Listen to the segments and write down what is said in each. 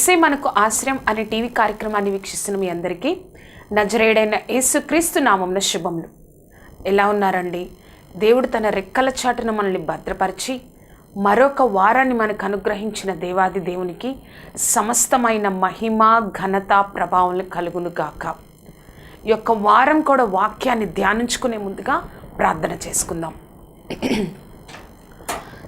Hallelujah మనకు ఆశ్రయం అనే టీవీ కార్యక్రమాన్ని వీక్షిస్తున్న మీ అందరికీ నజరేడైన యేసుక్రీస్తు నామంన శుభములు. ఎలా ఉన్నారండి? దేవుడు తన రెక్కల చాటున మనల్ని భద్రపరిచి మరొక వారాన్ని మనకు అనుగ్రహించిన దేవాది దేవునికి సమస్తమైన మహిమ ఘనత ప్రభావం కలుగును గాక. ఈ యొక్క వారం కూడా వాక్యాన్ని ధ్యానించుకునే ముందుగా ప్రార్థన చేసుకుందాం.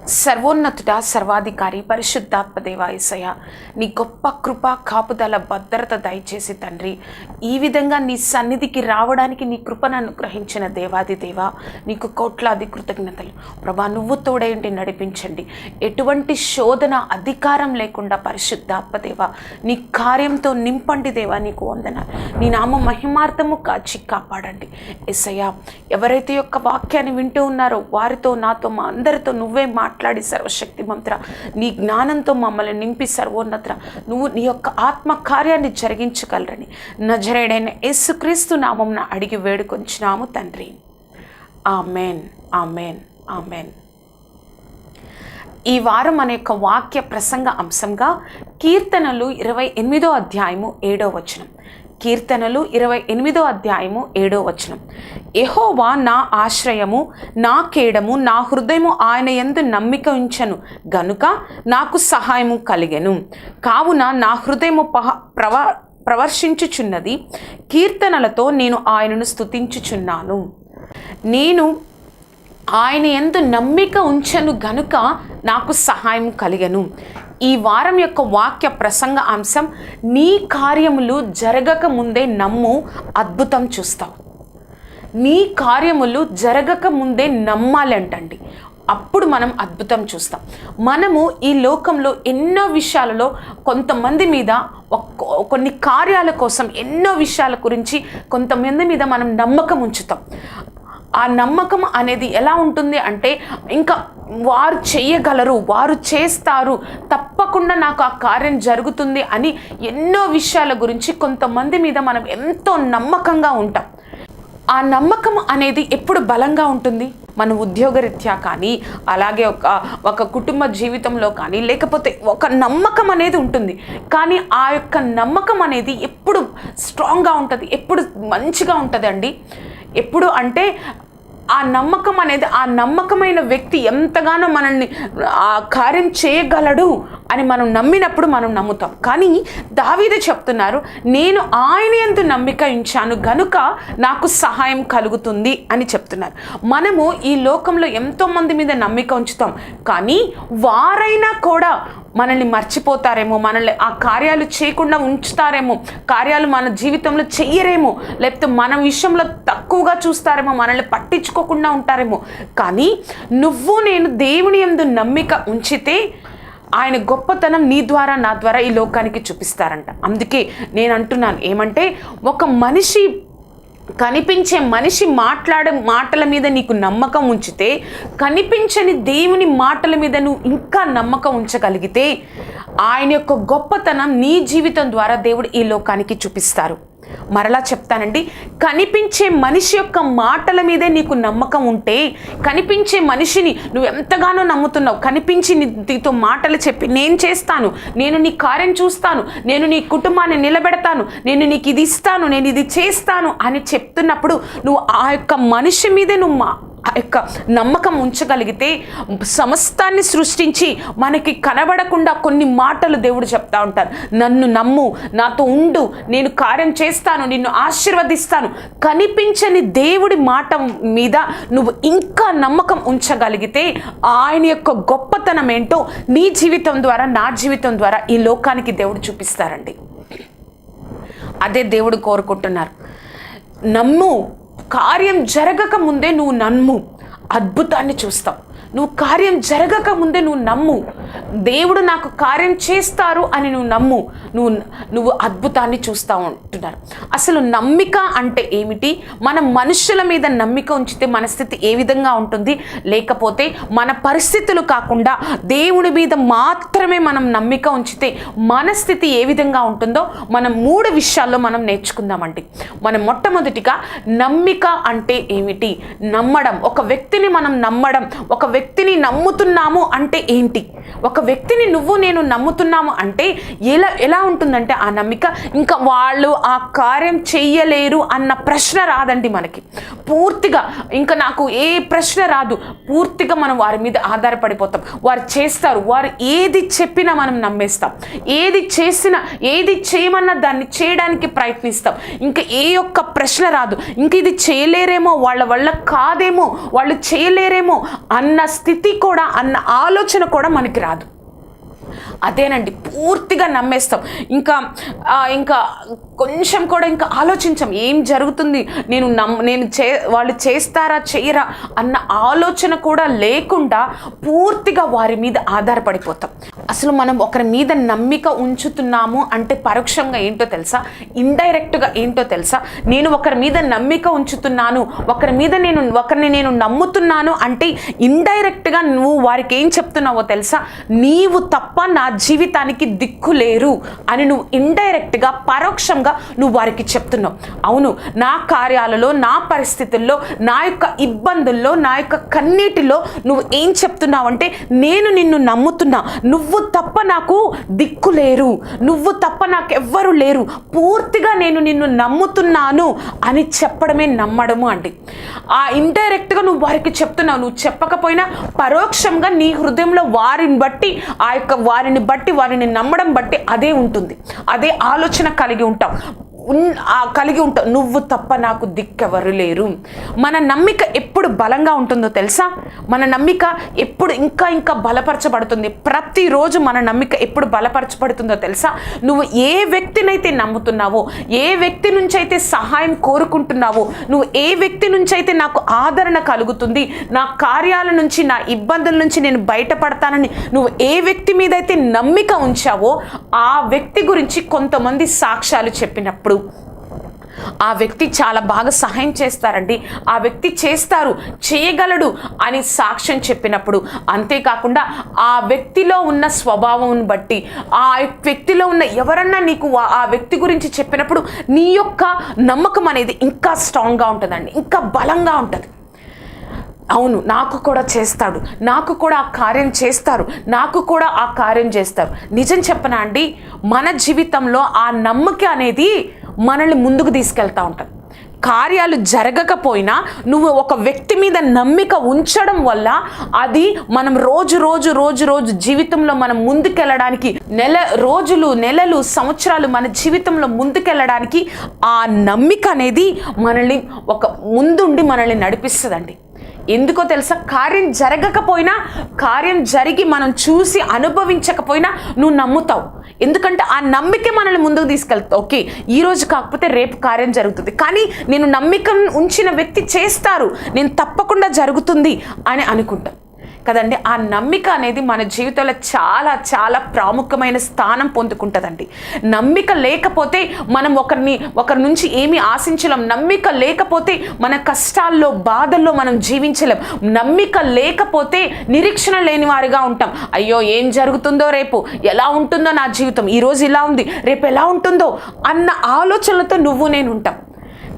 సర్వోన్నతుడ సర్వాధికారి పరిశుద్ధాత్మ దేవాయసయ నీ గొప్ప కృప కాపుదల భద్రత దయచేసి తండ్రి. ఈ విధంగా నీ సన్నిధికి రావడానికి నీ కృపను అనుగ్రహించిన దేవాది దేవ నీకు కోట్లాది కృతజ్ఞతలు. ప్రభా నువ్వు తోడేంటి నడిపించండి. ఎటువంటి శోధన అధికారం లేకుండా పరిశుద్ధాత్మదేవ నీ కార్యంతో నింపండి దేవా నీకు వందనాలు. నీ నామ మహిమార్థము కాచి కాపాడండి. ఎస్సయ్యా ఎవరైతే యొక్క వాక్యాన్ని వింటూ ఉన్నారో వారితో నాతో మా అందరితో నువ్వే మాట్లాడి సర్వశక్తి మంత్ర నీ జ్ఞానంతో మమ్మల్ని నింపి సర్వోన్నత నువ్వు నీ యొక్క ఆత్మ కార్యాన్ని జరిగించగలరని నజరేడైన యేసుక్రీస్తు నామం అడిగి వేడుకొంచినాము తండ్రి. Amen amen amen. ఈ వారం అనే యొక్క వాక్య ప్రసంగ అంశంగా కీర్తనలు ఇరవై ఎనిమిదో అధ్యాయము ఏడో వచనం. కీర్తనలు ఇరవై ఎనిమిదో అధ్యాయము ఏడో వచనం. ఎహోవా నా ఆశ్రయము నా కేడము నా హృదయము ఆయన ఎందు నమ్మిక ఉంచను. గనుక నాకు సహాయము కలిగెను. కావున నా హృదయము పహ ప్రవ ప్రవర్శించుచున్నది. కీర్తనలతో నేను ఆయనను స్తుతించుచున్నాను. నేను ఆయన ఎందు నమ్మిక ఉంచను గనుక నాకు సహాయం కలిగను. ఈ వారం యొక్క వాక్య ప్రసంగ అంశం నీ కార్యములు జరగక ముందే నమ్ము అద్భుతం చూస్తావు నీ కార్యములు జరగక ముందే నమ్మాలంటండి. అప్పుడు మనం అద్భుతం చూస్తాం. మనము ఈ లోకంలో ఎన్నో విషయాలలో కొంతమంది మీద ఒక్క- కొన్ని కార్యాల కోసం ఎన్నో విషయాల గురించి కొంతమంది మీద మనం నమ్మకం ఉంచుతాం. ఆ నమ్మకం అనేది ఎలా ఉంటుంది అంటే ఇంకా వారు చేయగలరు వారు చేస్తారు తప్పకుండా నాకు ఆ కార్యం జరుగుతుంది అని ఎన్నో విషయాల గురించి కొంతమంది మీద మనం ఎంతో నమ్మకంగా ఉంటాం. ఆ నమ్మకం అనేది ఎప్పుడు బలంగా ఉంటుంది? మన ఉద్యోగరీత్యా కానీ అలాగే ఒక ఒక కుటుంబ జీవితంలో కానీ లేకపోతే ఒక నమ్మకం అనేది ఉంటుంది. కానీ ఆ యొక్క నమ్మకం అనేది ఎప్పుడు స్ట్రాంగ్గా ఉంటుంది? ఎప్పుడు మంచిగా ఉంటుందండి? ఎప్పుడు అంటే ఆ నమ్మకం అనేది ఆ నమ్మకమైన వ్యక్తి ఎంతగానో మనల్ని ఆ కార్యం చేయగలడు అని మనం నమ్మినప్పుడు మనం నమ్ముతాం. కానీ దావీద చెప్తున్నారు నేను ఆయన ఎందు నమ్మిక ఉంచాను గనుక నాకు సహాయం కలుగుతుంది అని చెప్తున్నారు. మనము ఈ లోకంలో ఎంతో మంది మీద నమ్మిక ఉంచుతాం. కానీ వారైనా కూడా మనల్ని మర్చిపోతారేమో మనల్ని ఆ కార్యాలు చేయకుండా ఉంచుతారేమో కార్యాలు మన జీవితంలో చెయ్యరేమో లేకపోతే మన విషయంలో తక్కువగా చూస్తారేమో మనల్ని పట్టించుకోకుండా ఉంటారేమో. కానీ నువ్వు నేను దేవుని యందు నమ్మిక ఉంచితే ఆయన గొప్పతనం నీ ద్వారా నా ద్వారా ఈ లోకానికి చూపిస్తారంట. అందుకే నేను అంటున్నాను ఏమంటే ఒక మనిషి కనిపించే మనిషి మాట్లాడే మాటల మీద నీకు నమ్మకం ఉంచితే కనిపించని దేవుని మాటల మీద నువ్వు ఇంకా నమ్మకం ఉంచగలిగితే ఆయన యొక్క గొప్పతనం నీ జీవితం ద్వారా దేవుడు ఈ లోకానికి చూపిస్తారు. మరలా చెప్తానండి కనిపించే మనిషి యొక్క మాటల మీదే నీకు నమ్మకం ఉంటే కనిపించే మనిషిని నువ్వు ఎంతగానో నమ్ముతున్నావు కనిపించి నీతో మాటలు చెప్పి నేను చేస్తాను నేను నీ కార్యం చూస్తాను నేను నీ కుటుంబాన్ని నిలబెడతాను నేను నీకు ఇది ఇస్తాను నేను ఇది చేస్తాను అని చెప్తున్నప్పుడు నువ్వు ఆ యొక్క మనిషి మీదే నువ్వు మా ఆ యొక్క నమ్మకం ఉంచగలిగితే సమస్తాన్ని సృష్టించి మనకి కనబడకుండా కొన్ని మాటలు దేవుడు చెప్తా ఉంటారు. నన్ను నమ్ము నాతో ఉండు నేను కార్యం చేస్తాను నిన్ను ఆశీర్వదిస్తాను. కనిపించని దేవుడి మాట మీద నువ్వు ఇంకా నమ్మకం ఉంచగలిగితే ఆయన యొక్క గొప్పతనం ఏంటో నీ జీవితం ద్వారా నా జీవితం ద్వారా ఈ లోకానికి దేవుడు చూపిస్తారండి. అదే దేవుడు కోరుకుంటున్నారు. నమ్ము కార్యం జరగక ముందే నువ్వు నమ్ము. అద్భుతాన్ని చూస్తావు. నువ్వు కార్యం జరగక ముందే నువ్వు నమ్ము. దేవుడు నాకు కార్యం చేస్తారు అని నువ్వు నమ్ము. నువ్వు నువ్వు అద్భుతాన్ని చూస్తూ ఉంటున్నారు. అసలు నమ్మిక అంటే ఏమిటి? మన మనుషుల మీద నమ్మిక ఉంచితే మన స్థితి ఏ విధంగా ఉంటుంది? లేకపోతే మన పరిస్థితులు కాకుండా దేవుడి మీద మాత్రమే మనం నమ్మిక ఉంచితే మన స్థితి ఏ విధంగా ఉంటుందో మనం మూడు విషయాల్లో మనం నేర్చుకుందామండి. మనం మొట్టమొదటిగా నమ్మిక అంటే ఏమిటి? నమ్మడం. ఒక వ్యక్తిని మనం నమ్మడం. ఒక వ్యక్తి వ్యక్తిని నమ్ముతున్నాము అంటే ఏంటి? ఒక వ్యక్తిని నువ్వు నేను నమ్ముతున్నాము అంటే ఎలా ఎలా ఉంటుందంటే ఆ నమ్మిక ఇంకా వాళ్ళు ఆ కార్యం చెయ్యలేరు అన్న ప్రశ్న రాదండి మనకి. పూర్తిగా ఇంకా నాకు ఏ ప్రశ్న రాదు. పూర్తిగా మనం వారి మీద ఆధారపడిపోతాం. వారు చేస్తారు. వారు ఏది చెప్పినా మనం నమ్మేస్తాం. ఏది చేసినా ఏది చేయమన్నా దాన్ని చేయడానికి ప్రయత్నిస్తాం. ఇంకా ఏ ఒక్క ప్రశ్న రాదు. ఇంక ఇది చేయలేరేమో వాళ్ళ వల్ల కాదేమో వాళ్ళు చేయలేరేమో అన్న స్థితి కూడా అన్న ఆలోచన కూడా మనకి రాదు. అదేనండి పూర్తిగా నమ్మేస్తాం. ఇంకా ఇంకా కొంచెం కూడా ఇంకా ఆలోచించాం. ఏం జరుగుతుంది? నేను నమ్ నేను చే వాళ్ళు చేస్తారా చేయరా అన్న ఆలోచన కూడా లేకుండా పూర్తిగా వారి మీద ఆధారపడిపోతాం. అసలు మనం ఒకరి మీద నమ్మిక ఉంచుతున్నాము అంటే పరోక్షంగా ఏంటో తెలుసా? ఇండైరెక్ట్గా ఏంటో తెలుసా? నేను ఒకరి మీద నమ్మిక ఉంచుతున్నాను ఒకరి మీద నేను ఒకరిని నేను నమ్ముతున్నాను అంటే ఇండైరెక్ట్గా నువ్వు వారికి ఏం చెప్తున్నావో తెలుసా? నీవు తప్ప నా జీవితానికి దిక్కు లేరు అని నువ్వు ఇండైరెక్ట్గా పరోక్షంగా నువ్వు వారికి చెప్తున్నావు. అవును నా కార్యాలలో నా పరిస్థితుల్లో నా యొక్క ఇబ్బందుల్లో నా యొక్క కన్నీటిలో నువ్వు ఏం చెప్తున్నావు అంటే నేను నిన్ను నమ్ముతున్నా నువ్వు నువ్వు తప్ప నాకు దిక్కు లేరు. నువ్వు తప్ప నాకు ఎవ్వరు లేరు. పూర్తిగా నేను నిన్ను నమ్ముతున్నాను అని చెప్పడమే నమ్మడము అండి. ఆ ఇండైరెక్ట్గా నువ్వు వారికి చెప్తున్నావు. నువ్వు చెప్పకపోయినా పరోక్షంగా నీ హృదయంలో వారిని బట్టి ఆ యొక్క వారిని బట్టి వారిని నమ్మడం బట్టి అదే ఉంటుంది. అదే ఆలోచన కలిగి ఉంటాం కలిగి ఉంటావు నువ్వు తప్ప నాకు దిక్కెవరు లేరు. మన నమ్మిక ఎప్పుడు బలంగా ఉంటుందో తెలుసా? మన నమ్మిక ఎప్పుడు ఇంకా ఇంకా బలపరచబడుతుంది. ప్రతిరోజు మన నమ్మిక ఎప్పుడు బలపరచబడుతుందో తెలుసా? నువ్వు ఏ వ్యక్తినైతే నమ్ముతున్నావో ఏ వ్యక్తి నుంచి అయితే సహాయం కోరుకుంటున్నావో నువ్వు ఏ వ్యక్తి నుంచి అయితే నాకు ఆదరణ కలుగుతుంది నా కార్యాల నుంచి నా ఇబ్బందుల నుంచి నేను బయటపడతానని నువ్వు ఏ వ్యక్తి మీద అయితే నమ్మిక ఉంచావో ఆ వ్యక్తి గురించి కొంతమంది సాక్ష్యాలు చెప్పినప్పుడు ఆ వ్యక్తి చాలా బాగా సహాయం చేస్తారండి. ఆ వ్యక్తి చేస్తారు చేయగలడు అని సాక్ష్యం చెప్పినప్పుడు. అంతేకాకుండా ఆ వ్యక్తిలో ఉన్న స్వభావం బట్టి ఆ వ్యక్తిలో ఉన్న ఎవరన్నా నీకు ఆ వ్యక్తి గురించి చెప్పినప్పుడు నీ యొక్క నమ్మకం అనేది ఇంకా స్ట్రాంగ్గా ఉంటుందండి. ఇంకా బలంగా ఉంటుంది. అవును నాకు కూడా చేస్తాడు. నాకు కూడా ఆ కార్యం చేస్తారు. నాకు కూడా ఆ కార్యం చేస్తారు. నిజం చెప్పనా అండి? మన జీవితంలో ఆ నమ్మకం అనేది మనల్ని ముందుకు తీసుకెళ్తూ ఉంటుంది కార్యాలు జరగకపోయినా నువ్వు ఒక వ్యక్తి మీద నమ్మిక ఉంచడం వల్ల అది మనం రోజు రోజు రోజు రోజు జీవితంలో మనం ముందుకెళ్ళడానికి నెల రోజులు నెలలు సంవత్సరాలు మన జీవితంలో ముందుకెళ్ళడానికి ఆ నమ్మిక అనేది మనల్ని ఒక ముందుండి మనల్ని నడిపిస్తుందండి. ఎందుకో తెలుసా? కార్యం జరగకపోయినా కార్యం జరిగి మనం చూసి అనుభవించకపోయినా నువ్వు నమ్ముతావు. ఎందుకంటే ఆ నమ్మిక మనల్ని ముందుకు తీసుకెళ్తా ఓకే ఈ రోజు కాకపోతే రేపు కార్యం జరుగుతుంది. కానీ నేను నమ్మిక ఉంచిన వ్యక్తి చేస్తారు. నేను తప్పకుండా జరుగుతుంది అని అనుకుంటాను కదండి? ఆ నమ్మిక అనేది మన జీవితంలో చాలా చాలా ప్రాముఖ్యమైన స్థానం పొందుకుంటుందండి. నమ్మిక లేకపోతే మనం ఒకరిని ఒకరి నుంచి ఏమి ఆశించలేం. నమ్మిక లేకపోతే మన కష్టాల్లో బాధల్లో మనం జీవించలేం. నమ్మిక లేకపోతే నిరీక్షణ లేని వారిగా ఉంటాం. అయ్యో ఏం జరుగుతుందో రేపు? ఎలా ఉంటుందో నా జీవితం? ఈరోజు ఇలా ఉంది. రేపు ఎలా ఉంటుందో? అన్న ఆలోచనలతో నువ్వు నేను ఉంటాం.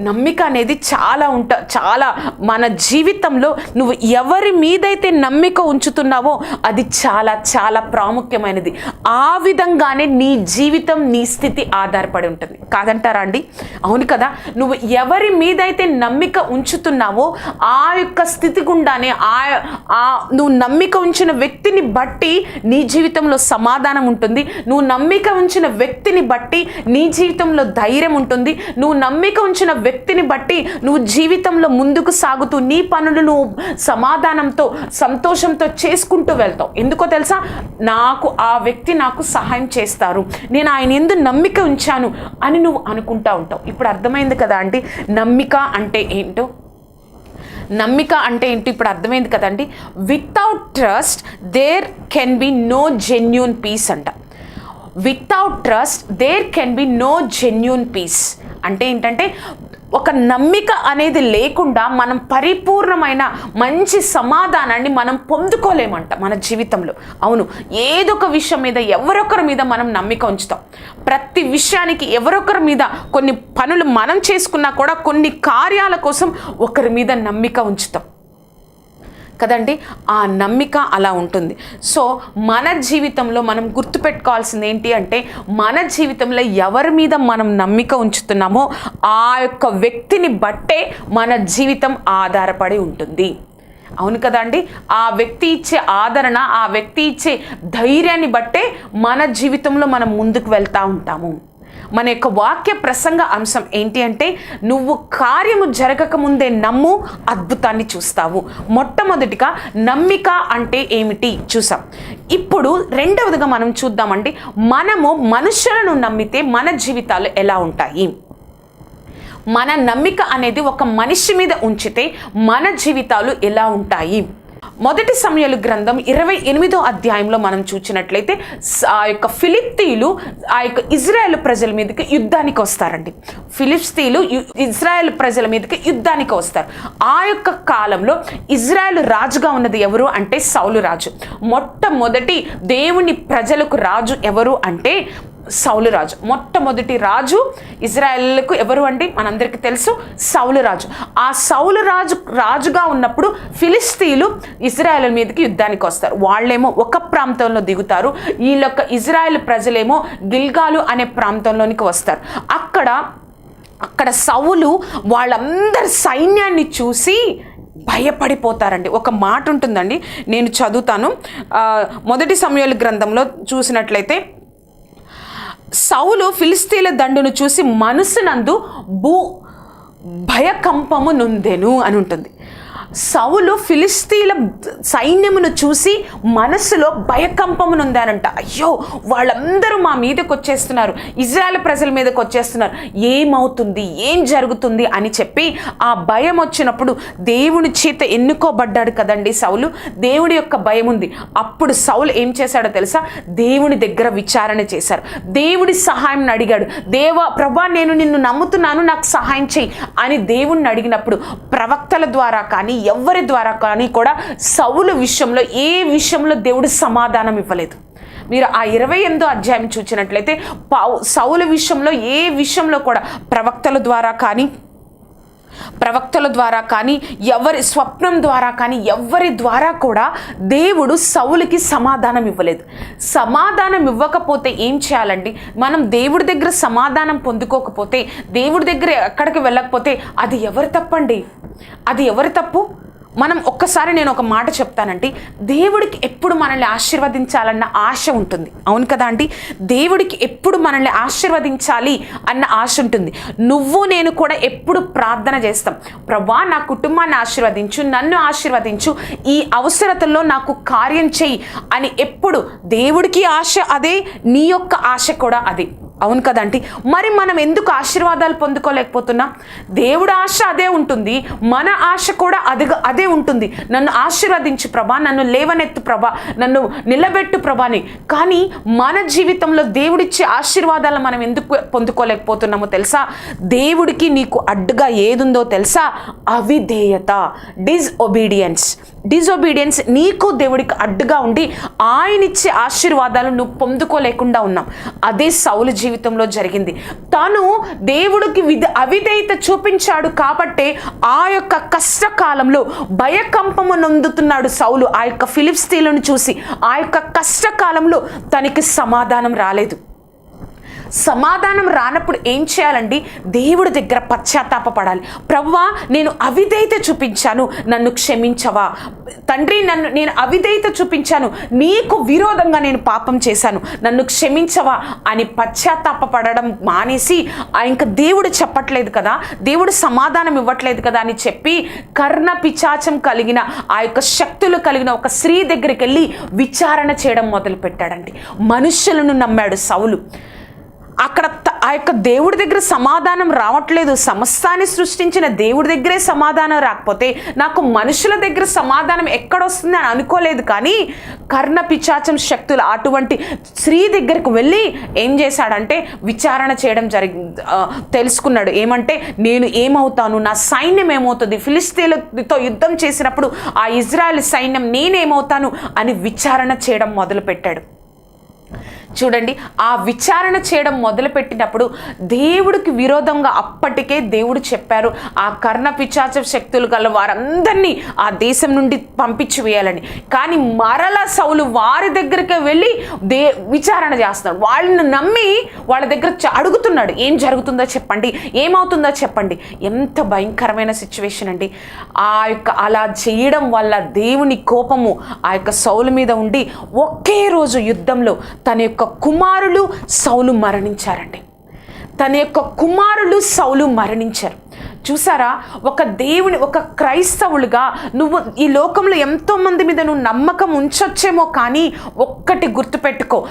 నమ్మిక అనేది చాలా ఉంట చాలా మన జీవితంలో నువ్వు ఎవరి మీదైతే నమ్మిక ఉంచుతున్నావో అది చాలా చాలా ప్రాముఖ్యమైనది. ఆ విధంగానే నీ జీవితం నీ స్థితి ఆధారపడి ఉంటుంది. కాదంటారా అండి? అవును కదా? నువ్వు ఎవరి మీదైతే నమ్మిక ఉంచుతున్నావో ఆ యొక్క స్థితి గుండానే ఆ ఆ నువ్వు నమ్మిక ఉంచిన వ్యక్తిని బట్టి నీ జీవితంలో సమాధానం ఉంటుంది. నువ్వు నమ్మిక ఉంచిన వ్యక్తిని బట్టి నీ జీవితంలో ధైర్యం ఉంటుంది. నువ్వు నమ్మిక ఉంచిన వ్యక్తిని బట్టి నువ్వు జీవితంలో ముందుకు సాగుతూ నీ పనులు నువ్వు సమాధానంతో సంతోషంతో చేసుకుంటూ వెళ్తావు. ఎందుకో తెలుసా? నాకు ఆ వ్యక్తి నాకు సహాయం చేస్తారు. నేను ఆయన ఎందు నమ్మిక ఉంచాను అని నువ్వు అనుకుంటా ఉంటావు. ఇప్పుడు అర్థమైంది కదా అండి? నమ్మిక అంటే ఏంటో? నమ్మిక అంటే ఏంటి ఇప్పుడు అర్థమైంది కదండి without trust there can be no genuine peace అంట. Without trust there can be no genuine peace అంటే ఏంటంటే ఒక నమ్మిక అనేది లేకుండా మనం పరిపూర్ణమైన మంచి సమాధానాన్ని మనం పొందుకోలేమంట మన జీవితంలో. అవును ఏదొక విషయం మీద ఎవరొకరి మీద మనం నమ్మిక ఉంచుతాం. ప్రతి విషయానికి ఎవరొకరి మీద కొన్ని పనులు మనం చేసుకున్నా కూడా కొన్ని కార్యాల కోసం ఒకరి మీద నమ్మిక ఉంచుతాం. కదండి? ఆ నమ్మిక అలా ఉంటుంది. సో మన జీవితంలో మనం గుర్తుపెట్టుకోవాల్సింది ఏంటి అంటే మన జీవితంలో ఎవరి మీద మనం నమ్మిక ఉంచుతున్నామో ఆ యొక్క వ్యక్తిని బట్టే మన జీవితం ఆధారపడి ఉంటుంది. అవును కదండి ఆ వ్యక్తి ఇచ్చే ఆదరణ ఆ వ్యక్తి ఇచ్చే ధైర్యాన్ని బట్టే మన జీవితంలో మనం ముందుకు వెళ్తూ ఉంటాము. మన యొక్క వాక్య ప్రసంగ అంశం ఏంటి అంటే నువ్వు కార్యము జరగక ముందే నమ్ము అద్భుతాన్ని చూస్తావు. మొట్టమొదటిగా నమ్మిక అంటే ఏమిటి చూసాం. ఇప్పుడు రెండవదిగా మనం చూద్దామండి మనము మనుషులను నమ్మితే మన జీవితాలు ఎలా ఉంటాయి? మన నమ్మిక అనేది ఒక మనిషి మీద ఉంచితే మన జీవితాలు ఎలా ఉంటాయి? మొదటి సమయాలు గ్రంథం ఇరవై ఎనిమిదో అధ్యాయంలో మనం చూసినట్లయితే ఆ యొక్క ఫిలిప్తీలు ఆ యొక్క ఇజ్రాయెల్ ప్రజల మీదకి యుద్ధానికి వస్తారండి. ఫిలిప్స్తీలు ఇజ్రాయెల్ ప్రజల మీదకి యుద్ధానికి వస్తారు. ఆ యొక్క కాలంలో ఇజ్రాయెల్ రాజుగా ఉన్నది ఎవరు అంటే సౌలు రాజు. మొట్టమొదటి దేవుని ప్రజలకు రాజు ఎవరు అంటే సౌలు రాజు. మొట్టమొదటి రాజు ఇజ్రాయెల్కు ఎవరు అండి? మనందరికీ తెలుసు సౌలు రాజు. ఆ సౌలు రాజు రాజుగా ఉన్నప్పుడు ఫిలిస్తీన్లు ఇజ్రాయెల్ మీదకి యుద్ధానికి వస్తారు. వాళ్ళేమో ఒక ప్రాంతంలో దిగుతారు. వీళ్ళొక్క ఇజ్రాయెల్ ప్రజలేమో గిల్గాలు అనే ప్రాంతంలోనికి వస్తారు. అక్కడ అక్కడ సౌలు వాళ్ళందరి సైన్యాన్ని చూసి భయపడిపోతారండి. ఒక మాట ఉంటుందండి. నేను చదువుతాను. మొదటి సమయాల గ్రంథంలో చూసినట్లయితే సౌలు ఫిలిస్తీన్ల దండును చూసి మనసునందు భూ భయకంపము నొందెను అని ఉంటుంది. సౌలు ఫిలిస్తీన్ల సైన్యమును చూసి మనసులో భయకంపమునుందారంట. అయ్యో వాళ్ళందరూ మా మీదకి వచ్చేస్తున్నారు. ఇజ్రాయెల్ ప్రజల మీదకి వచ్చేస్తున్నారు. ఏమవుతుంది? ఏం జరుగుతుంది? అని చెప్పి ఆ భయం వచ్చినప్పుడు దేవుని చేత ఎన్నుకోబడ్డాడు కదండి సౌలు. దేవుడి యొక్క భయం ఉంది. అప్పుడు సౌలు ఏం చేశాడో తెలుసా? దేవుని దగ్గర విచారణ చేశారు. దేవుడి సహాయం అడిగాడు. దేవ ప్రభా నేను నిన్ను నమ్ముతున్నాను నాకు సహాయం చేయి అని దేవుణ్ణి అడిగినప్పుడు ప్రవక్తల ద్వారా కానీ ఎవరి ద్వారా కానీ కూడా సౌలు విషయంలో ఏ విషయంలో దేవుడు సమాధానం ఇవ్వలేదు. మీరు ఆ ఇరవై ఎనిమిదో అధ్యాయం చూసినట్లయితే పౌ సౌల విషయంలో ఏ విషయంలో కూడా ప్రవక్తల ద్వారా కానీ ప్రవక్తల ద్వారా కానీ ఎవరి స్వప్నం ద్వారా కానీ ఎవరి ద్వారా కూడా దేవుడు సౌలుకి సమాధానం ఇవ్వలేదు. సమాధానం ఇవ్వకపోతే ఏం చేయాలండి? మనం దేవుడి దగ్గర సమాధానం పొందుకోకపోతే దేవుడి దగ్గర ఎక్కడికి వెళ్ళకపోతే అది ఎవరి తప్పండి? అది ఎవరి తప్పు? మనం ఒక్కసారి నేను ఒక మాట చెప్తానంటే దేవుడికి ఎప్పుడు మనల్ని ఆశీర్వదించాలన్న ఆశ ఉంటుంది. అవును కదా అండి? దేవుడికి ఎప్పుడు మనల్ని ఆశీర్వదించాలి అన్న ఆశ ఉంటుంది. నువ్వు నేను కూడా ఎప్పుడు ప్రార్థన చేస్తాం. ప్రభా నా కుటుంబాన్ని ఆశీర్వదించు నన్ను ఆశీర్వదించు ఈ అవసరతల్లో నాకు కార్యం చెయ్యి అని ఎప్పుడు దేవుడికి ఆశ అదే నీ యొక్క ఆశ కూడా అదే. అవును కదండి మరి మనం ఎందుకు ఆశీర్వాదాలు పొందుకోలేకపోతున్నాం? దేవుడు ఆశ అదే ఉంటుంది. మన ఆశ కూడా అది అదే ఉంటుంది. నన్ను ఆశీర్వదించు ప్రభా నన్ను లేవనెత్తు ప్రభా నన్ను నిలబెట్టు ప్రభాని. కానీ మన జీవితంలో దేవుడిచ్చే ఆశీర్వాదాలు మనం ఎందుకు పొందుకోలేకపోతున్నామో తెలుసా? దేవుడికి నీకు అడ్డుగా ఏదుందో తెలుసా? అవిధేయత డిజ్ ఒబీడియన్స్ డిజొబీడియన్స్ నీకు దేవుడికి అడ్డుగా ఉండి ఆయన ఇచ్చే ఆశీర్వాదాలు నువ్వు పొందుకోలేకుండా ఉన్నావు. అదే సౌలు జీవితంలో జరిగింది. తను దేవుడికి విధ అవిధేయత చూపించాడు కాబట్టే ఆ యొక్క కష్టకాలంలో భయకంపము నొందుతున్నాడు సౌలు. ఆ యొక్క ఫిలిప్స్తీలను చూసి ఆ యొక్క కష్టకాలంలో తనకి సమాధానం రాలేదు. సమాధానం రానప్పుడు ఏం చేయాలండి? దేవుడి దగ్గర పశ్చాత్తాప పడాలి ప్రవ్వా నేను అవిధేయత చూపించాను నన్ను క్షమించవా? తండ్రి నన్ను నేను అవిధేయత చూపించాను నీకు విరోధంగా నేను పాపం చేశాను నన్ను క్షమించవా? అని పశ్చాత్తాపపడడం మానేసి ఆ ఇంకా దేవుడు చెప్పట్లేదు కదా దేవుడు సమాధానం ఇవ్వట్లేదు కదా అని చెప్పి కర్ణ పిచాచం కలిగిన ఆ యొక్క శక్తులు కలిగిన ఒక స్త్రీ దగ్గరికి వెళ్ళి విచారణ చేయడం మొదలు పెట్టాడండి మనుషులను నమ్మాడు సౌలు. అక్కడ త- ఆ యొక్క దేవుడి దగ్గర సమాధానం రావట్లేదు. సమస్తాన్ని సృష్టించిన దేవుడి దగ్గరే సమాధానం రాకపోతే నాకు మనుషుల దగ్గర సమాధానం ఎక్కడొస్తుంది అని అనుకోలేదు. కానీ కర్ణ పిచాచం శక్తులు అటువంటి స్త్రీ దగ్గరకు వెళ్ళి ఏం చేశాడంటే విచారణ చేయడం జరిగి తెలుసుకున్నాడు. ఏమంటే నేను ఏమవుతాను? నా సైన్యం ఏమవుతుంది? ఫిలిస్తీన్లతో యుద్ధం చేసినప్పుడు ఆ ఇజ్రాయెల్ సైన్యం నేనేమవుతాను? అని విచారణ చేయడం మొదలుపెట్టాడు. చూడండి ఆ విచారణ చేయడం మొదలుపెట్టినప్పుడు దేవుడికి విరోధంగా అప్పటికే దేవుడు చెప్పారు ఆ కర్ణ పిచాచ శక్తులు గల వారందరినీ ఆ దేశం నుండి పంపించి వేయాలని. కానీ మరల సౌలు వారి దగ్గరికి వెళ్ళి దే విచారణ చేస్తున్నాడు. వాళ్ళని నమ్మి వాళ్ళ దగ్గర అడుగుతున్నాడు ఏం జరుగుతుందో చెప్పండి ఏమవుతుందో చెప్పండి. ఎంత భయంకరమైన సిచ్యువేషన్ అండి. ఆ యొక్క అలా చేయడం వల్ల దేవుని కోపము ఆ యొక్క సౌలు మీద ఉండి ఒకే రోజు యుద్ధంలో తన యొక్క కుమారులు సౌలు మరణించారండి. తన యొక్క కుమారులు సౌలు మరణించారు. చూసారా? ఒక దేవుని ఒక క్రైస్తవులుగా నువ్వు ఈ లోకంలో ఎంతో మంది మీద నువ్వు నమ్మకం ఉంచొచ్చేమో కానీ ఒక్కటి గుర్తుపెట్టుకో.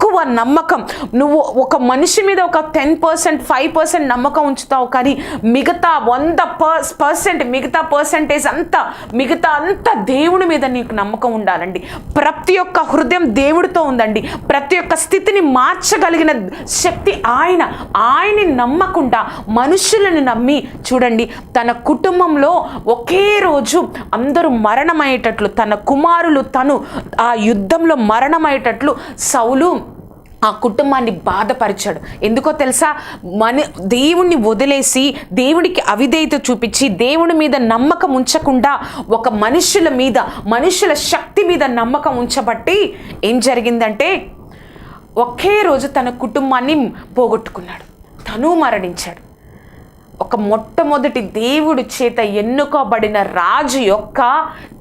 ఎక్కువ నమ్మకం. నువ్వు ఒక మనిషి మీద ఒక టెన్ పర్సెంట్ ఫైవ్ పర్సెంట్ నమ్మకం ఉంచుతావు కానీ మిగతా వంద పర్స్ పర్సెంట్ మిగతా పర్సెంటేజ్ అంతా మిగతా అంతా దేవుని మీద నీకు నమ్మకం ఉండాలండి. ప్రతి ఒక్క హృదయం దేవుడితో ఉందండి. ప్రతి ఒక్క స్థితిని మార్చగలిగిన శక్తి ఆయన. ఆయన్ని నమ్మకుండా మనుషులను నమ్మి చూడండి తన కుటుంబంలో ఒకే రోజు అందరూ మరణమయ్యేటట్లు తన కుమారులు తను ఆ యుద్ధంలో మరణమయ్యేటట్లు సౌలు ఆ కుటుంబాన్ని బాధపరిచాడు. ఎందుకో తెలుసా? మన దేవుణ్ణి వదిలేసి దేవుడికి అవిధేయత చూపించి దేవుని మీద నమ్మకం ఉంచకుండా ఒక మనుషుల మీద మనుషుల శక్తి మీద నమ్మకం ఉంచబట్టి ఏం జరిగిందంటే ఒకే రోజు తన కుటుంబాన్ని పోగొట్టుకున్నాడు. తను మరణించాడు. ఒక మొట్టమొదటి దేవుడి చేత ఎన్నుకోబడిన రాజు యొక్క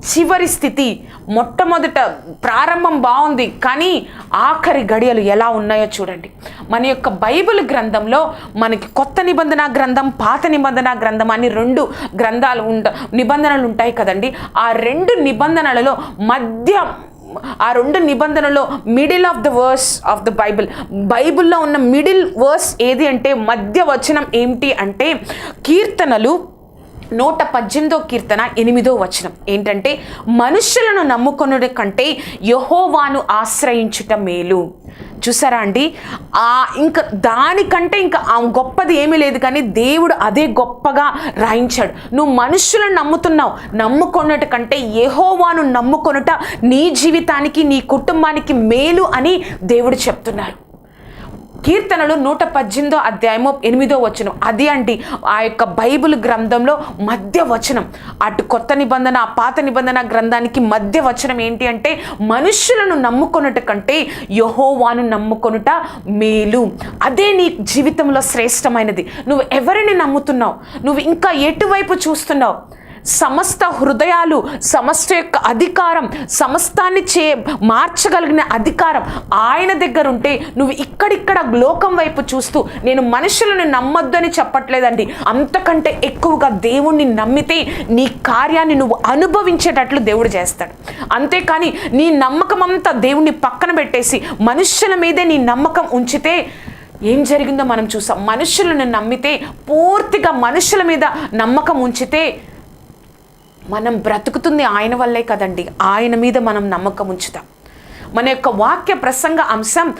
చివరి స్థితి మొట్టమొదట ప్రారంభం బాగుంది కానీ ఆఖరి గడియలు ఎలా ఉన్నాయో చూడండి. మన యొక్క బైబిల్ గ్రంథంలో మనకి కొత్త నిబంధన గ్రంథం పాత నిబంధన గ్రంథం అని రెండు గ్రంథాలు ఉండ నిబంధనలు ఉంటాయి కదండి. ఆ రెండు నిబంధనలలో మధ్య ఆ రెండు నిబంధనలో middle of the verse of the Bible బైబిల్లో ఉన్న మిడిల్ వర్స్ ఏది అంటే మధ్య వచనం ఏమిటి అంటే కీర్తనలు నూట పద్దెనిమిదో కీర్తన ఎనిమిదో వచనం. ఏంటంటే మనుషులను నమ్ముకొనుడి కంటే యహోవాను ఆశ్రయించుట మేలు. చూసారా అండి? ఆ ఇంకా దానికంటే ఇంకా ఆ గొప్పది ఏమీ లేదు కానీ దేవుడు అదే గొప్పగా రాయించాడు. నువ్వు మనుషులను నమ్ముతున్నావు. నమ్ముకొనుట కంటే ఏహోవాను నమ్ముకొనుట నీ జీవితానికి నీ కుటుంబానికి మేలు అని దేవుడు చెప్తున్నారు కీర్తనలు నూట పద్దెనిమిదో అధ్యాయము ఎనిమిదో వచనం. అది అండి ఆ యొక్క బైబిల్ గ్రంథంలో మధ్య వచనం. అటు కొత్త నిబంధన పాత నిబంధన గ్రంథానికి మధ్య వచనం ఏంటి అంటే మనుషులను నమ్ముకొనుట కంటే యహోవాను నమ్ముకొనుట మేలు. అదే నీ జీవితంలో శ్రేష్టమైనది. నువ్వు ఎవరిని నమ్ముతున్నావు? నువ్వు ఇంకా ఎటువైపు చూస్తున్నావు? సమస్త హృదయాలు సమస్త యొక్క అధికారం సమస్తాన్ని చే మార్చగలిగిన అధికారం ఆయన దగ్గర ఉంటే నువ్వు ఇక్కడిక్కడ లోకం వైపు చూస్తూ నేను మనుషులను నమ్మొద్దని చెప్పట్లేదండి. అంతకంటే ఎక్కువగా దేవుణ్ణి నమ్మితే నీ కార్యాన్ని నువ్వు అనుభవించేటట్లు దేవుడు చేస్తాడు. అంతేకాని నీ నమ్మకం అంతా దేవుణ్ణి పక్కన పెట్టేసి మనుషుల మీదే నీ నమ్మకం ఉంచితే ఏం జరిగిందో మనం చూసాం. మనుషులను నమ్మితే పూర్తిగా మనుషుల మీద నమ్మకం ఉంచితే మనం బ్రతుకుతుంది ఆయన వల్లే కదండి. ఆయన మీద మనం నమ్మకం ఉంచుతాం. మన యొక్క వాక్య ప్రసంగ అంశం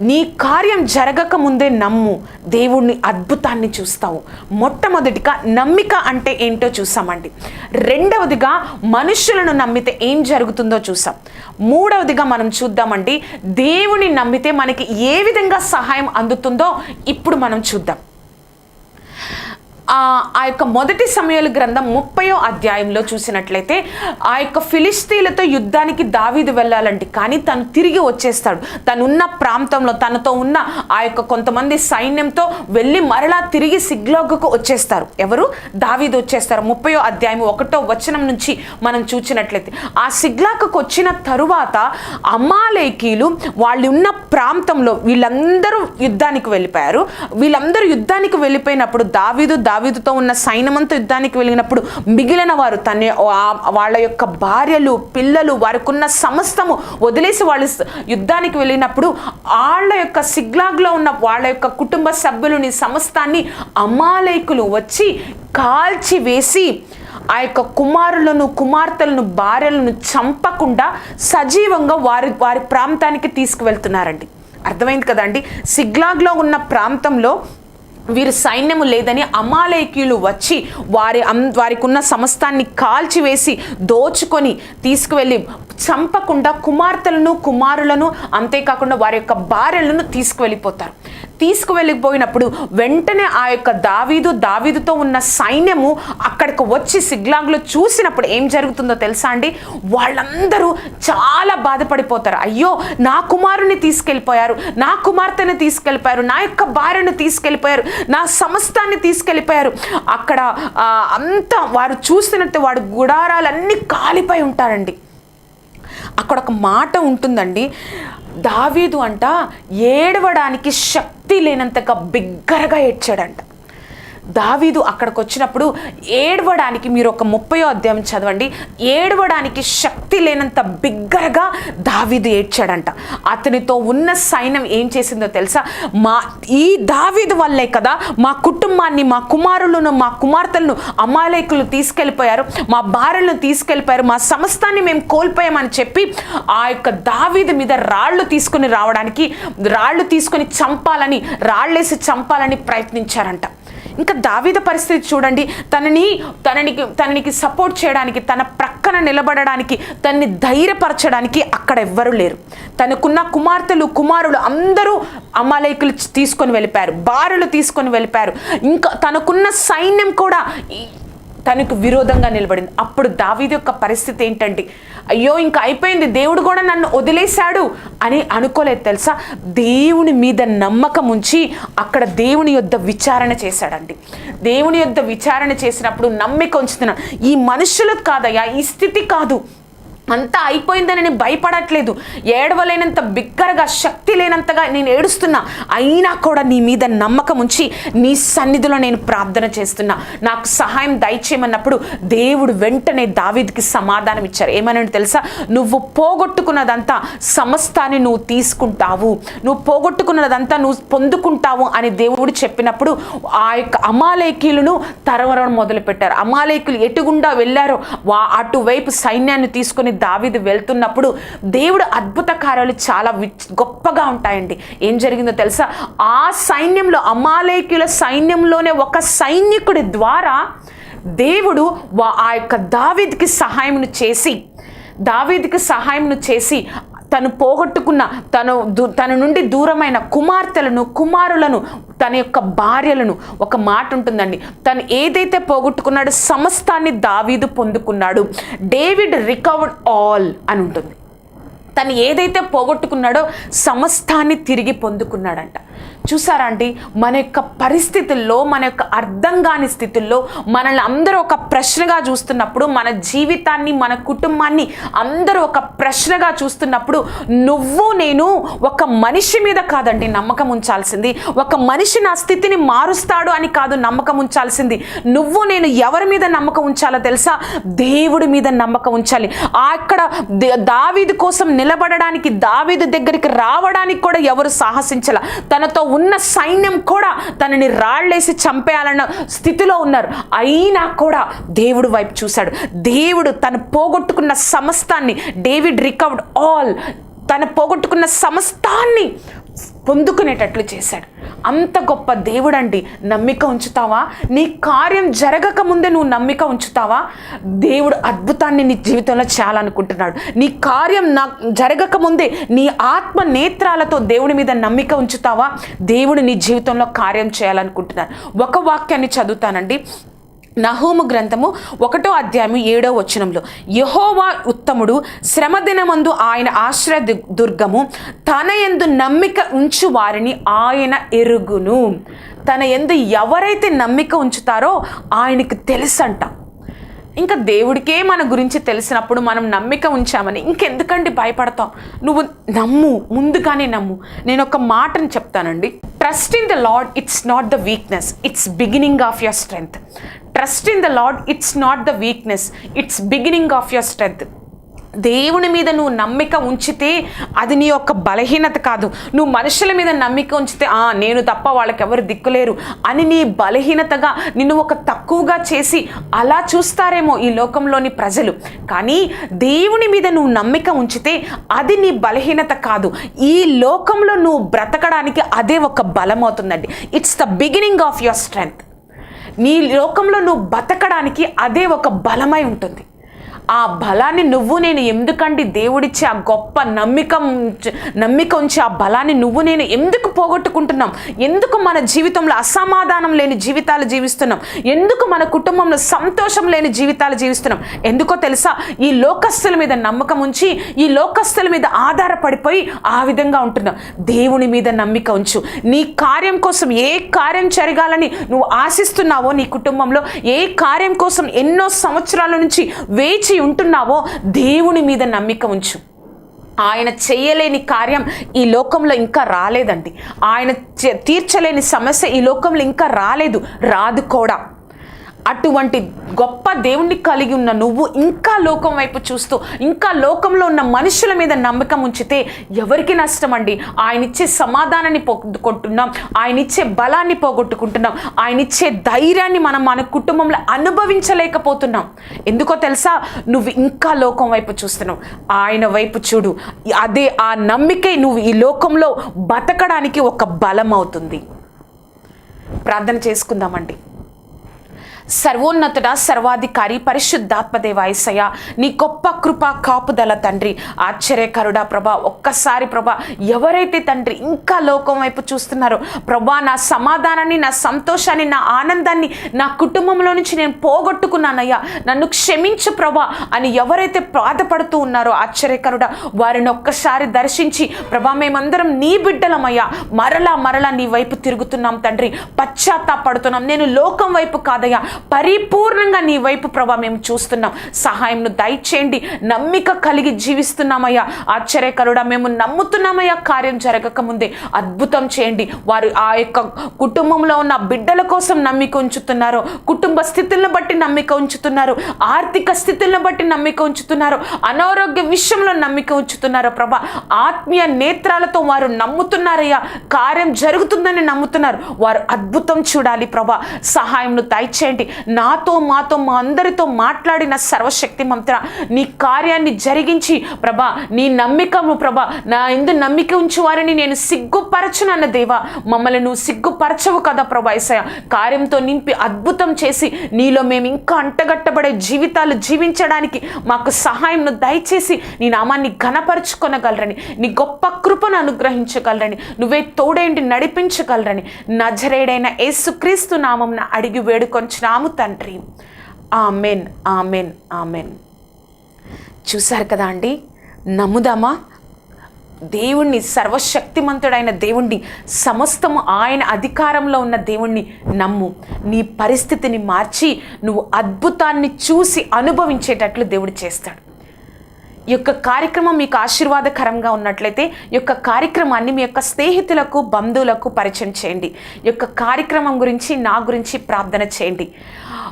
నీ కార్యం జరగక ముందే నమ్ము దేవుణ్ణి అద్భుతాన్ని చూస్తావు. మొట్టమొదటిగా నమ్మిక అంటే ఏంటో చూసామండి. రెండవదిగా మనుషులను నమ్మితే ఏం జరుగుతుందో చూసాం. మూడవదిగా మనం చూద్దామండి దేవుని నమ్మితే మనకి ఏ విధంగా సహాయం అందుతుందో ఇప్పుడు మనం చూద్దాం. ఆ యొక్క మొదటి సమయాల గ్రంథం ముప్పయో అధ్యాయంలో చూసినట్లయితే ఆ యొక్క ఫిలిస్తీన్లతో యుద్ధానికి దావీదు వెళ్ళాలండి కానీ తను తిరిగి వచ్చేస్తాడు. తను ఉన్న ప్రాంతంలో తనతో ఉన్న ఆ యొక్క కొంతమంది సైన్యంతో వెళ్ళి మరలా తిరిగి సిగ్లోగకు వచ్చేస్తారు. ఎవరు? దావీదు వచ్చేస్తారు. ముప్పయో అధ్యాయం ఒకటో వచనం నుంచి మనం చూసినట్లయితే ఆ సిగ్లాకు వచ్చిన తరువాత అమాలేకీలు వాళ్ళు ఉన్న ప్రాంతంలో వీళ్ళందరూ యుద్ధానికి వెళ్ళిపోయారు. వీళ్ళందరూ యుద్ధానికి వెళ్ళిపోయినప్పుడు దావీదు దావీదుతో ఉన్న సైన్యమంతా యుద్ధానికి వెళ్ళినప్పుడు మిగిలిన వారు తన వాళ్ళ యొక్క భార్యలు పిల్లలు వారికి ఉన్న సమస్తము వదిలేసి వాళ్ళు యుద్ధానికి వెళ్ళినప్పుడు వాళ్ళ యొక్క సిగ్లాగ్లో ఉన్న వాళ్ళ యొక్క కుటుంబ సభ్యులని సమస్తాన్ని అమాలేకులు వచ్చి కాల్చి వేసి ఆ యొక్క కుమారులను కుమార్తెలను భార్యలను చంపకుండా సజీవంగా వారి వారి ప్రాంతానికి తీసుకువెళ్తున్నారండి. అర్థమైంది కదండి? సిగ్లాగ్లో ఉన్న ప్రాంతంలో వీరి సైన్యము లేదని అమాలయకీయులు వచ్చి వారి అం- వారికి ఉన్న సమస్తాన్ని కాల్చివేసి దోచుకొని తీసుకువెళ్ళి చంపకుండా కుమార్తెలను కుమారులను అంతేకాకుండా వారి యొక్క భార్యలను తీసుకువెళ్ళిపోతారు. తీసుకువెళ్ళిపోయినప్పుడు వెంటనే ఆ యొక్క దావీదు దావీదుతో ఉన్న సైన్యము అక్కడికి వచ్చి సిగ్లాంగ్లో చూసినప్పుడు ఏం జరుగుతుందో తెలుసా అండి? వాళ్ళందరూ చాలా బాధపడిపోతారు. అయ్యో నా కుమారుని తీసుకెళ్ళిపోయారు నా కుమార్తెని తీసుకెళ్ళిపోయారు నా యొక్క భార్యను తీసుకెళ్ళిపోయారు నా సమస్తాన్ని తీసుకెళ్ళిపోయారు. అక్కడ అంతా వారు చూసినట్టు వాడు గుడారాలన్నీ కాలిపోయి ఉంటారండి. అక్కడ ఒక మాట ఉంటుందండి. దావీదు అంట ఏడవడానికి శక్తి లేనంతగా బిగ్గరగా ఏడ్చాడంట. దావీదు అక్కడికి వచ్చినప్పుడు ఏడవడానికి మీరు ఒక ముప్పయో అధ్యాయం చదవండి. ఏడవడానికి శక్తి లేనంత బిగ్గరగా దావీదు ఏడ్చాడంట. అతనితో ఉన్న సైన్యం ఏం చేసిందో తెలుసా? మా ఈ దావీదు వల్లే కదా మా కుటుంబాన్ని మా కుమారులను మా కుమార్తెలను అమాలేకులు తీసుకెళ్ళిపోయారు. మా భార్యలను తీసుకెళ్ళిపోయారు. మా సమస్తాన్ని మేము కోల్పోయామని చెప్పి ఆ యొక్క దావీదు మీద రాళ్ళు తీసుకొని రావడానికి రాళ్ళు తీసుకొని చంపాలని రాళ్ళేసి చంపాలని ప్రయత్నించారంట. ఇంకా దావీద పరిస్థితి చూడండి. తనని తననికి తననికి సపోర్ట్ చేయడానికి తన ప్రక్కన నిలబడడానికి తనని ధైర్యపరచడానికి అక్కడ ఎవ్వరూ లేరు. తనకున్న కుమార్తెలు కుమారులు అందరూ అమాలయకులు తీసుకొని వెళ్ళిపోయారు. బారులు తీసుకొని వెళ్ళిపోయారు. ఇంకా తనకున్న సైన్యం కూడా తనకు విరోధంగా నిలబడింది. అప్పుడు దావీది యొక్క పరిస్థితి ఏంటంటే అయ్యో ఇంకా అయిపోయింది దేవుడు కూడా నన్ను వదిలేశాడు అని అనుకోలేదు తెలుసా? దేవుని మీద నమ్మకం ఉంచి అక్కడ దేవుని యొద్ద విచారణ చేశాడండి. దేవుని యొద్ద విచారణ చేసినప్పుడు నమ్మిక ఉంచుతున్నాను ఈ మనుషులకు కాదయ్యా ఈ స్థితి కాదు. అంతా అయిపోయిందని నేను భయపడట్లేదు. ఏడవలేనంత బిగ్గరగా శక్తి లేనంతగా నేను ఏడుస్తున్నా. అయినా కూడా నీ మీద నమ్మకం ఉంచి నీ సన్నిధిలో నేను ప్రార్థన చేస్తున్నా. నాకు సహాయం దయచేయమన్నప్పుడు దేవుడు వెంటనే దావీద్కి సమాధానం ఇచ్చారు. ఏమని తెలుసా? నువ్వు పోగొట్టుకున్నదంతా సమస్తాన్ని నువ్వు తీసుకుంటావు. నువ్వు పోగొట్టుకున్నదంతా నువ్వు పొందుకుంటావు అని దేవుడు చెప్పినప్పుడు ఆ యొక్క అమాలేకీలను తరవరం మొదలుపెట్టారు. అమాలేకులు ఎటుగుండా వెళ్ళారో వా అటువైపు సైన్యాన్ని తీసుకొని దావిది వెళ్తున్నప్పుడు దేవుడు అద్భుత కార్యాలు చాలా గొప్పగా ఉంటాయండి. ఏం జరిగిందో తెలుసా? ఆ సైన్యంలో అమాలేకుల సైన్యంలోనే ఒక సైనికుడి ద్వారా దేవుడు వా- ఆ యొక్క దావీద్కి సహాయమును చేసి దావీద్కి సహాయమును చేసి తను పోగొట్టుకున్న తను తన నుండి దూరమైన కుమార్తెలను కుమారులను తన యొక్క భార్యలను ఒక మాట ఉంటుందండి. తను ఏదైతే పోగొట్టుకున్నాడో సమస్తాన్ని దావీదు పొందుకున్నాడు. డేవిడ్ రికవర్డ్ ఆల్ అని ఉంటుంది. తను ఏదైతే పోగొట్టుకున్నాడో సమస్తాన్ని తిరిగి పొందుకున్నాడంట. చూసారా అండి? మన యొక్క పరిస్థితుల్లో మన యొక్క అర్థం కాని స్థితుల్లో మనల్ని అందరూ ఒక ప్రశ్నగా చూస్తున్నప్పుడు మన జీవితాన్ని మన కుటుంబాన్ని అందరూ ఒక ప్రశ్నగా చూస్తున్నప్పుడు నువ్వు నేను ఒక మనిషి మీద కాదండి నమ్మకం ఉంచాల్సింది. ఒక మనిషి నా స్థితిని మారుస్తాడు అని కాదు నమ్మకం ఉంచాల్సింది. నువ్వు నేను ఎవరి మీద నమ్మకం ఉంచాలో తెలుసా? దేవుడి మీద నమ్మకం ఉంచాలి. ఆ అక్కడ దే- కోసం నిలబడడానికి దావీదు దగ్గరికి రావడానికి కూడా ఎవరు సాహసించాల. తనతో ఉన్న సైన్యం కూడా తనని రాళ్ళేసి చంపేయాలన్న స్థితిలో ఉన్నారు. అయినా కూడా దేవుడు వైపు చూశాడు. దేవుడు తను పోగొట్టుకున్న సమస్తాన్ని డేవిడ్ రికవర్డ్ ఆల్ తన పోగొట్టుకున్న సమస్తాన్ని పొందుకునేటట్లు చేశాడు. అంత గొప్ప దేవుడండి. నమ్మిక ఉంచుతావా? నీ కార్యం జరగక ముందే నువ్వు నమ్మిక ఉంచుతావా? దేవుడు అద్భుతాన్ని నీ జీవితంలో చేయాలనుకుంటున్నాడు. నీ కార్యం నా జరగక ముందే నీ ఆత్మ నేత్రాలతో దేవుడి మీద నమ్మిక ఉంచుతావా? దేవుడు నీ జీవితంలో కార్యం చేయాలనుకుంటున్నాడు. ఒక వాక్యాన్ని చదువుతానండి. నహూము గ్రంథము ఒకటో అధ్యాయము ఏడో వచనంలో యహోవా ఉత్తముడు శ్రమ దినమందు ఆయన ఆశ్రయ దుర్గము తన ఎందు నమ్మిక ఉంచు వారిని ఆయన ఎరుగును. తన ఎందు ఎవరైతే నమ్మిక ఉంచుతారో ఆయనకు తెలుసంట. ఇంకా దేవుడికే మన గురించి తెలిసినప్పుడు మనం నమ్మిక ఉంచామని ఇంకెందుకండి భయపడతాం? నువ్వు నమ్ము ముందుగానే నమ్ము. నేను ఒక మాటను చెప్తానండి. Trust in the Lord, it's not the weakness, it's beginning of your strength. Trust in the Lord, it's not the weakness, it's beginning of your strength. దేవుని మీద నువ్వు నమ్మిక ఉంచితే అది నీ యొక్క బలహీనత కాదు. నువ్వు మనుషుల మీద నమ్మిక ఉంచితే ఆ నేను తప్ప వాళ్ళకి ఎవరు దిక్కులేరు అని నీ బలహీనతగా నిన్ను ఒక తక్కువగా చేసి అలా చూస్తారేమో ఈ లోకంలోని ప్రజలు. కానీ దేవుని మీద నువ్వు నమ్మిక ఉంచితే అది నీ బలహీనత కాదు. ఈ లోకంలో నువ్వు బ్రతకడానికి అదే ఒక బలం అవుతుందండి it's the beginning of your strength నీ లోకంలో నువ్వు బతకడానికి అదే ఒక బలమై ఉంటుంది. ఆ బలాన్ని నువ్వు నేను ఎందుకండి దేవుడిచ్చే ఆ గొప్ప నమ్మిక నమ్మిక ఉంచి ఆ బలాన్ని నువ్వు నేను ఎందుకు పోగొట్టుకుంటున్నాం? ఎందుకు మన జీవితంలో అసమాధానం లేని జీవితాలు జీవిస్తున్నాం? ఎందుకు మన కుటుంబంలో సంతోషం లేని జీవితాలు జీవిస్తున్నాం? ఎందుకో తెలుసా? ఈ లోకస్తుల మీద నమ్మకం ఉంచి ఈ లోకస్తుల మీద ఆధారపడిపోయి ఆ విధంగా ఉంటున్నాం. దేవుని మీద నమ్మిక ఉంచు. నీ కార్యం కోసం ఏ కార్యం జరగాలని నువ్వు ఆశిస్తున్నావో నీ కుటుంబంలో ఏ కార్యం కోసం ఎన్నో సంవత్సరాల నుంచి వేచి ఉంటున్నావో దేవుని మీద నమ్మిక ఉంచు. ఆయన చేయలేని కార్యం ఈ లోకంలో ఇంకా రాలేదండి. ఆయన చే- తీర్చలేని సమస్య ఈ లోకంలో ఇంకా రాలేదు. రాదు కూడా. అటువంటి గొప్ప దేవుణ్ణి కలిగి ఉన్న నువ్వు ఇంకా లోకం వైపు చూస్తూ ఇంకా లోకంలో ఉన్న మనుషుల మీద నమ్మకం ఉంచితే ఎవరికి నష్టం అండి ఆయన ఇచ్చే సమాధానాన్ని పోగొట్టుకుంటున్నాం ఆయన ఇచ్చే బలాన్ని పోగొట్టుకుంటున్నాం ఆయన ఇచ్చే ధైర్యాన్ని మనం మన కుటుంబంలో అనుభవించలేకపోతున్నాం. ఎందుకో తెలుసా? నువ్వు ఇంకా లోకం వైపు చూస్తున్నావు. ఆయన వైపు చూడు. అదే ఆ నమ్మికే నువ్వు ఈ లోకంలో బతకడానికి ఒక బలం అవుతుంది. ప్రార్థన చేసుకుందామండి. సర్వోన్నతుడ సర్వాధికారి పరిశుద్ధాత్మదేవాయసయ నీ గొప్ప కృప కాపుదల తండ్రి ఆశ్చర్యకరుడా ప్రభా. ఒక్కసారి ప్రభా ఎవరైతే తండ్రి ఇంకా లోకం వైపు చూస్తున్నారో ప్రభా నా సమాధానాన్ని నా సంతోషాన్ని నా ఆనందాన్ని నా కుటుంబంలో నుంచి నేను పోగొట్టుకున్నానయ్యా. నన్ను క్షమించు ప్రభా అని ఎవరైతే బాధపడుతూ ఉన్నారో ఆశ్చర్యకరుడా వారిని ఒక్కసారి దర్శించి ప్రభా మేమందరం నీ బిడ్డలమయ్యా. మరలా మరలా నీ వైపు తిరుగుతున్నాం తండ్రి. పశ్చాత్తాపడుతున్నాం. నేను లోకం వైపు కాదయ్యా. పరిపూర్ణంగా నీ వైపు ప్రభా మేము చూస్తున్నాం. సహాయంను దయచేయండి. నమ్మిక కలిగి జీవిస్తున్నామయ్యా. ఆశ్చర్యకరుడా మేము నమ్ముతున్నామయ్యా. కార్యం జరగకముందే అద్భుతం చేయండి. వారు ఆ యొక్క కుటుంబంలో ఉన్న బిడ్డల కోసం నమ్మిక ఉంచుతున్నారు. కుటుంబ స్థితులను బట్టి నమ్మిక ఉంచుతున్నారు. ఆర్థిక స్థితులను బట్టి నమ్మిక ఉంచుతున్నారు. అనారోగ్య విషయంలో నమ్మిక ఉంచుతున్నారు ప్రభా. ఆత్మీయ నేత్రాలతో వారు నమ్ముతున్నారయ్యా. కార్యం జరుగుతుందని నమ్ముతున్నారు. వారు అద్భుతం చూడాలి ప్రభా. సహాయంను దయచేయండి. నాతో మాతో మా అందరితో మాట్లాడిన సర్వశక్తి మంత్ర నీ కార్యాన్ని జరిగించి ప్రభా నీ నమ్మికము ప్రభా నా ఎందు నమ్మిక ఉంచి వారిని నేను సిగ్గుపరచునన్న దేవా మమ్మల్ని నువ్వు సిగ్గుపరచవు కదా ప్రభా ఏసయ్య. కార్యంతో నింపి అద్భుతం చేసి నీలో మేము ఇంకా అంటగట్టబడే జీవితాలు జీవించడానికి మాకు సహాయంను దయచేసి నీ నామాన్ని ఘనపరుచుకొనగలరని నీ గొప్ప కృపను అనుగ్రహించగలరని నువ్వే తోడేంటి నడిపించగలరని నజరేడైన యేసుక్రీస్తు నామంన అడిగి వేడుకొంచున్నాము తండ్రి. Amen amen amen. చూశారు కదా అండి? నమ్ముదామా? దేవుణ్ణి సర్వశక్తిమంతుడైన దేవుణ్ణి సమస్తము ఆయన అధికారంలో ఉన్న దేవుణ్ణి నమ్ము. నీ పరిస్థితిని మార్చి నువ్వు అద్భుతాన్ని చూసి అనుభవించేటట్లు దేవుడు చేస్తాడు. యొక్క కార్యక్రమం మీకు ఆశీర్వాదకరంగా ఉన్నట్లయితే ఈ యొక్క కార్యక్రమాన్ని మీ యొక్క స్నేహితులకు బంధువులకు పరిచయం చేయండి. ఈ యొక్క కార్యక్రమం గురించి నా గురించి ప్రార్థన చేయండి.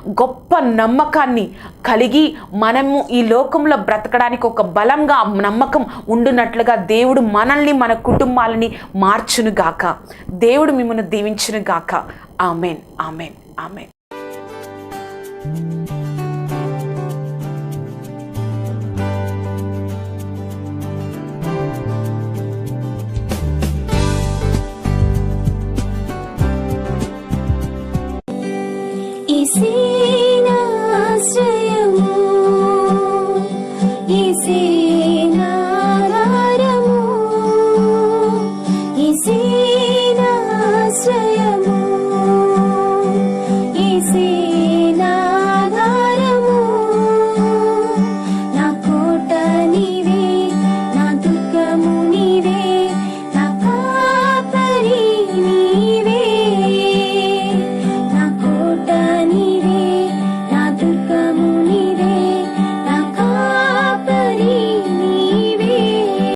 గొప్ప నమ్మకాన్ని కలిగి మనము ఈ లోకంలో బ్రతకడానికి ఒక బలంగా నమ్మకం ఉండునట్లుగా దేవుడు మనల్ని మన కుటుంబాలని మార్చునుగాక దేవుడు మిమ్మల్ని దీవించునుగాక ఆమెన్. ఆమెన్. ఆమెన్. see